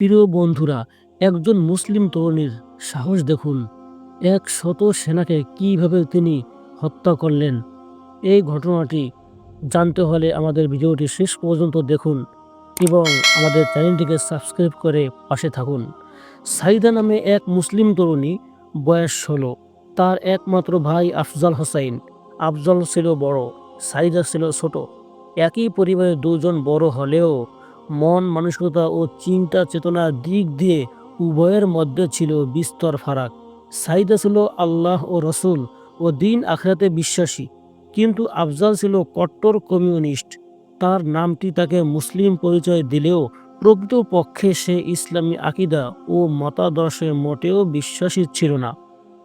প্রিয় বন্ধুরা, একজন মুসলিম তরুণীর সাহস দেখুন। এক শত সেনাকে কীভাবে তিনি হত্যা করলেন? এই ঘটনাটি জানতে হলে আমাদের ভিডিওটি শেষ পর্যন্ত দেখুন এবং আমাদের চ্যানেলটিকে সাবস্ক্রাইব করে পাশে থাকুন। সাইদা নামে এক মুসলিম তরুণী, বয়স ষোলো। তার একমাত্র ভাই আফজাল হোসাইন আফজল ছিল বড়, সাইদা ছিল ছোট। একই পরিবারের দুজন বড় হলেও মন, মানসিকতা ও চিন্তা চেতনার দিক দিয়ে উভয়ের মধ্যে ছিল বিস্তর ফারাক। সাইদা ছিল আল্লাহ ও রসুল ও দিন আখরাতে বিশ্বাসী। কিন্তু আফজাল ছিল কট্টর কমিউনিস্ট। তার নামটি তাকে মুসলিম পরিচয় দিলেও প্রকৃত পক্ষে সে ইসলামী আকিদা ও মতাদর্শে মোটেও বিশ্বাসী ছিল না।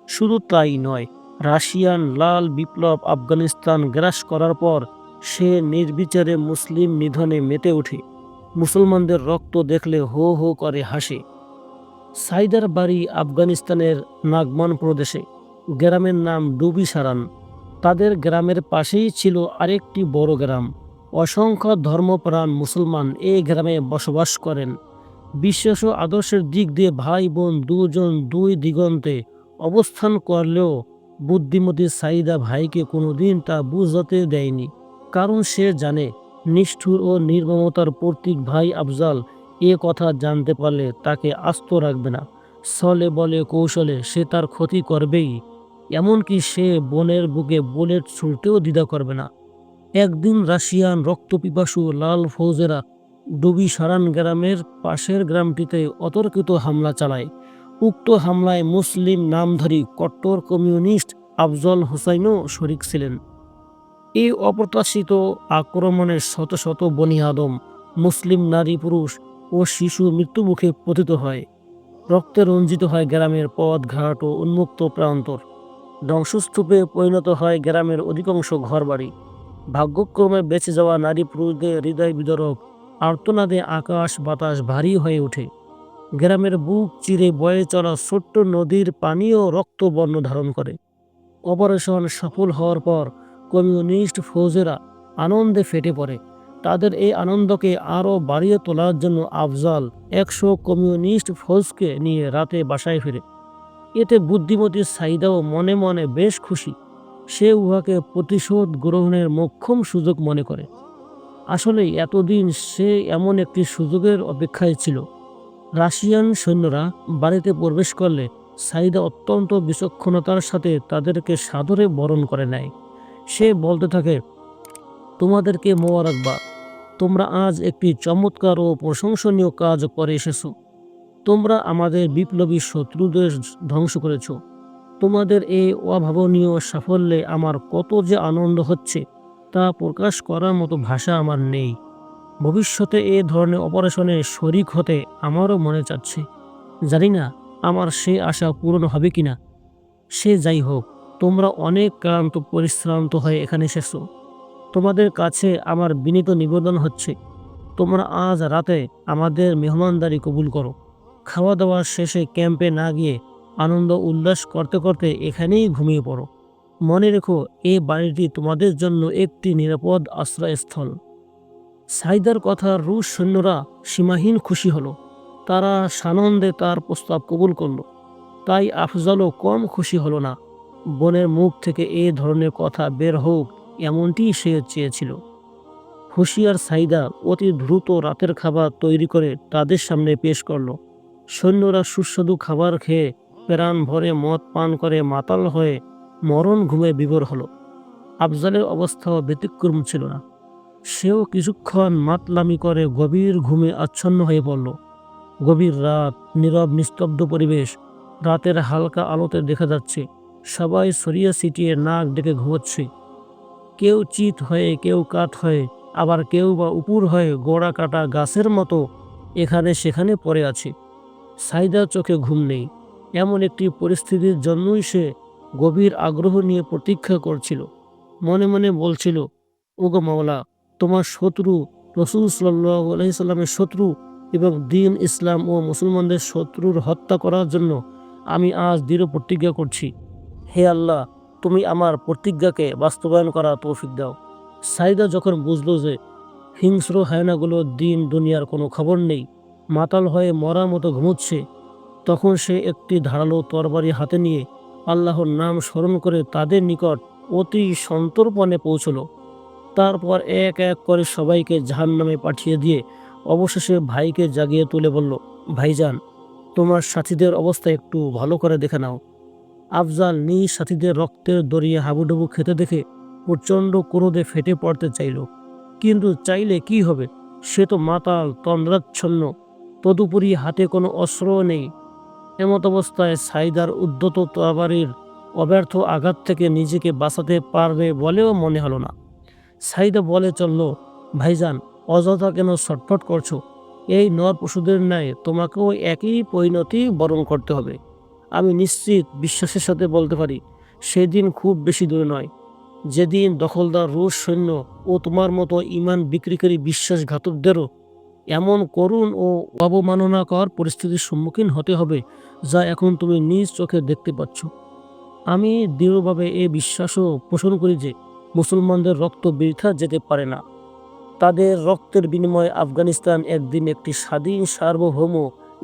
শুধু তাই নয়, রাশিয়ান লাল বিপ্লব আফগানিস্তান গ্রাস করার পর সে নির্বিচারে মুসলিম নিধনে মেতে ওঠে। মুসলমানদের রক্ত দেখলে হো হো করে হাসে। সাইদার বাড়ি আফগানিস্তানের নাগমান প্রদেশে। গ্রামের নাম ডুবি সারান তাদের গ্রামের পাশেই ছিল আরেকটি বড় গ্রাম। অসংখ্য ধর্মপ্রাণ মুসলমান এই গ্রামে বসবাস করেন। বিশ্বাস আদর্শের দিক দিয়ে ভাই বোন দুজন দুই দিগন্তে অবস্থান করলেও বুদ্ধিমতী সাইদা ভাইকে কোনোদিন তা বুঝাতে দেয়নি। কারণ সে জানে নিষ্ঠুর ও নির্মমতার প্রতীক ভাই আফজাল এ কথা জানতে পারলে তাকে আস্ত রাখবে না। ছলে বলে কৌশলে সে তার ক্ষতি করবেই। এমনকি সে বনের বুকে বুলেট ছুটতেও দ্বিধা করবে না। একদিন রাশিয়ান রক্তপিপাসু লাল ফৌজেরা ডুবি সারান গ্রামের পাশের গ্রামটিতে অতর্কিত হামলা চালায়। উক্ত হামলায় মুসলিম নামধারী কট্টর কমিউনিস্ট আফজল হুসাইনও শরিক ছিলেন। এই অপ্রত্যাশিত আক্রমণে শত শত বনি আদম, মুসলিম নারী পুরুষ ও শিশু মৃত্যুমুখে পতিত হয়। রক্তে রঞ্জিত হয় গ্রামের পথ ঘাট ও উন্মুক্ত প্রান্তর। ধ্বংসস্তূপে পরিণত হয় গ্রামের অধিকাংশ ঘরবাড়ি। ভাগ্যক্রমে বেঁচে যাওয়া নারী পুরুষদের হৃদয় বিদরক, আর্তনাদে আকাশ বাতাস ভারী হয়ে ওঠে। গ্রামের বুক চিরে বয়ে চলা ছোট্ট নদীর পানীয় রক্ত বর্ণ ধারণ করে। অপারেশন সফল হওয়ার পর কমিউনিস্ট ফৌজেরা আনন্দে ফেটে পড়ে। তাদের এই আনন্দকে আরও বাড়িয়ে তোলার জন্য আফজাল একশো কমিউনিস্ট ফৌজকে নিয়ে রাতে বাসায় ফেরে। এতে বুদ্ধিমতী সাইদাও মনে মনে বেশ খুশি। সে উহাকে প্রতিশোধ গ্রহণের মোক্ষম সুযোগ মনে করে। আসলে এতদিন সে এমন একটি সুযোগের অপেক্ষায় ছিল। রাশিয়ান সৈন্যরা বাড়িতে প্রবেশ করলে সাইদা অত্যন্ত বিচক্ষণতার সাথে তাদেরকে সাদরে বরণ করে নেয়। সে বলতে থাকে, তোমাদেরকে মোবারকবাদ তোমরা আজ একটি চমৎকার ও প্রশংসনীয় কাজ করে এসেছ। তোমরা আমাদের বিপ্লবী শত্রুদের ধ্বংস করেছ। তোমাদের এই অভাবনীয় সাফল্যে আমার কত যে আনন্দ হচ্ছে তা প্রকাশ করার মতো ভাষা আমার নেই। ভবিষ্যতে এ ধরনের অপারেশনে শরিক হতে আমারও মনে চাচ্ছে। জানি না আমার সে আশা পূরণ হবে কিনা। সে যাই হোক তোমরা অনেক ক্লান্ত, পরিশ্রান্ত হয়ে এখানে এসেছ। তোমাদের কাছে আমার বিনীত নিবেদন হচ্ছে, তোমরা আজ রাতে আমাদের মেহমানদারি কবুল করো। খাওয়া দাওয়া শেষে ক্যাম্পে না গিয়ে আনন্দ উল্লাস করতে করতে এখানেই ঘুমিয়ে পড়ো। মনে রেখো এই বাড়িটি তোমাদের জন্য একটি নিরাপদ আশ্রয়স্থল। সাইদার কথা রুশ সৈন্যরা সীমাহীন খুশি হলো। তারা সানন্দে তার প্রস্তাব কবুল করল। তাই আফজালও কম খুশি হলো না। বোনের মুখ থেকে এ ধরনের কথা বের হোক, এমনটি সে চেয়েছিল। হুশিয়ার সাইদা অতি দ্রুত রাতের খাবার তৈরি করে তাদের সামনে পেশ করল। সৈন্যরা সুস্বাদু খাবার খেয়ে প্রাণ ভরে মদ পান করে মাতাল হয়ে মরণ ঘুমে বিভোর হলো। আফজালের অবস্থাও ব্যতিক্রম ছিল না। সেও কিছুক্ষণ মাতলামি করে গভীর ঘুমে আচ্ছন্ন হয়ে পড়ল। গভীর রাত, নীরব নিস্তব্ধ পরিবেশ, রাতের হালকা আলোতে দেখা যাচ্ছে। সবাই সরিয়ে ছিটিয়ে নাক ডেকে ঘুমোচ্ছে। কেউ চিত হয়ে, কেউ কাঠ হয়ে, আবার কেউ বা উপুর হয়ে গোড়া কাটা গাছের মতো এখানে সেখানে পড়ে আছে। সাইদার চোখে ঘুম নেই। এমন একটি পরিস্থিতির জন্যই সে গভীর আগ্রহ নিয়ে প্রতীক্ষা করছিল। মনে মনে বলছিল, ওগো মাওলা, তোমার শত্রু রসুল সাল্লাহ আলহিসাল্লামের শত্রু এবং দিন ইসলাম ও মুসলমানদের শত্রুর হত্যা করার জন্য আমি আজ দৃঢ় প্রতিজ্ঞা করছি। হে আল্লাহ, তুমি আমার প্রতিজ্ঞাকে বাস্তবায়ন করা তৌফিক দাও। সাইদা যখন বুঝলো যে হিংস্র হায়নাগুলো দিন দুনিয়ার কোনো খবর নেই, মাতাল হয়ে মরার মতো ঘুমোচ্ছে, তখন সে একটি ধারালো তরবারি হাতে নিয়ে আল্লাহর নাম স্মরণ করে তাদের নিকট অতি সন্তর্পণে পৌঁছলো। তারপর এক এক করে সবাইকে জাহান্নামে পাঠিয়ে দিয়ে অবশেষে ভাইকে জাগিয়ে তুলে বলল, ভাইজান, তোমার সাথীদের অবস্থা একটু ভালো করে দেখে নাও। আফজাল নিজ সাথীদের রক্তের দরিয়ে হাবুডুবু খেতে দেখে প্রচণ্ড ক্রোধে ফেটে পড়তে চাইল। কিন্তু চাইলে কি হবে? সে তো মাতাল, তন্দ্রাচ্ছন্ন। তদুপরি হাতে কোনো অস্ত্রও নেই। এমত অবস্থায় সাইদার উদ্যত তরবারির অব্যর্থ আঘাত থেকে নিজেকে বাঁচাতে পারবে বলেও মনে হলো না। সাইদা বলে চলল, ভাইজান, অযথা কেন ছটফট করছ? এই নর পশুদের ন্যায় তোমাকেও একই পরিণতি বরণ করতে হবে। আমি নিশ্চিত বিশ্বাসের সাথে বলতে পারি, সেদিন খুব বেশি দূরে নয়। যেদিন দখলদার রুশ সৈন্য ও তোমার মতো ইমান বিক্রিকারী বিশ্বাসঘাতকদেরও এমন করুণ ও অবমাননাকর পরিস্থিতির সম্মুখীন হতে হবে, যা এখন তুমি নিজ চোখে দেখতে পাচ্ছ। আমি দৃঢ়ভাবে এ বিশ্বাসও পোষণ করি যে মুসলমানদের রক্ত বৃথা যেতে পারে না। তাদের রক্তের বিনিময়ে আফগানিস্তান একদিন একটি স্বাধীন সার্বভৌম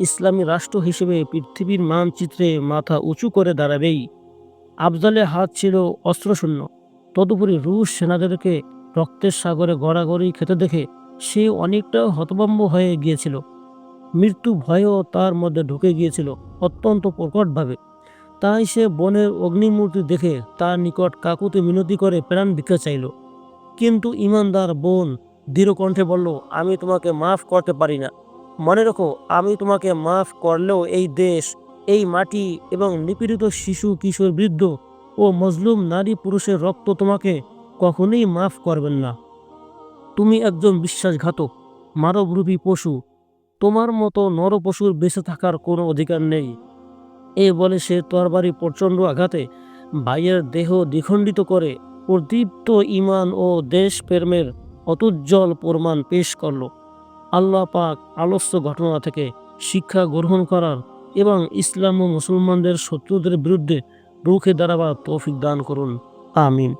ইসলামী রাষ্ট্র হিসেবে পৃথিবীর মানচিত্রে মাথা উঁচু করে দাঁড়াবেই। আফজালের হাত ছিল অস্ত্রশূন্য। তদুপরি রুশ সেনাদেরকে রক্তের সাগরে গড়াগড়ি খেতে দেখে সে অনেকটা হতভম্ব হয়ে গিয়েছিল। মৃত্যু ভয়ও তার মধ্যে ঢুকে গিয়েছিল অত্যন্ত প্রকটভাবে। তাই সে বনের অগ্নিমূর্তি দেখে তার নিকট কাকুতে মিনতি করে প্রাণ ভিক্ষা চাইল। কিন্তু ইমানদার বোন দৃঢ় কণ্ঠে বলল, আমি তোমাকে মাফ করতে পারি না। মনে রেখো, আমি তোমাকে মাফ করলেও এই দেশ, এই মাটি এবং নিপীড়িত শিশু, কিশোর, বৃদ্ধ ও মজলুম নারী পুরুষের রক্ত তোমাকে কখনোই মাফ করবেন না। তুমি একজন বিশ্বাসঘাতক, মানবরূপী পশু। তোমার মতো নর পশুর বেঁচে থাকার কোনো অধিকার নেই। এ বলে সে তরবারি প্রচণ্ড আঘাতে ভাইয়ের দেহ দ্বিখণ্ডিত করে প্রদীপ্ত ইমান ও দেশপ্রেমের অতুজ্জ্বল প্রমাণ পেশ করল। আল্লাহ পাক আলস্য ঘটনা থেকে শিক্ষা গ্রহণ করার এবং ইসলাম ও মুসলমানদের শত্রুদের বিরুদ্ধে রুখে দাঁড়াবার তৌফিক দান করুন। আমিন।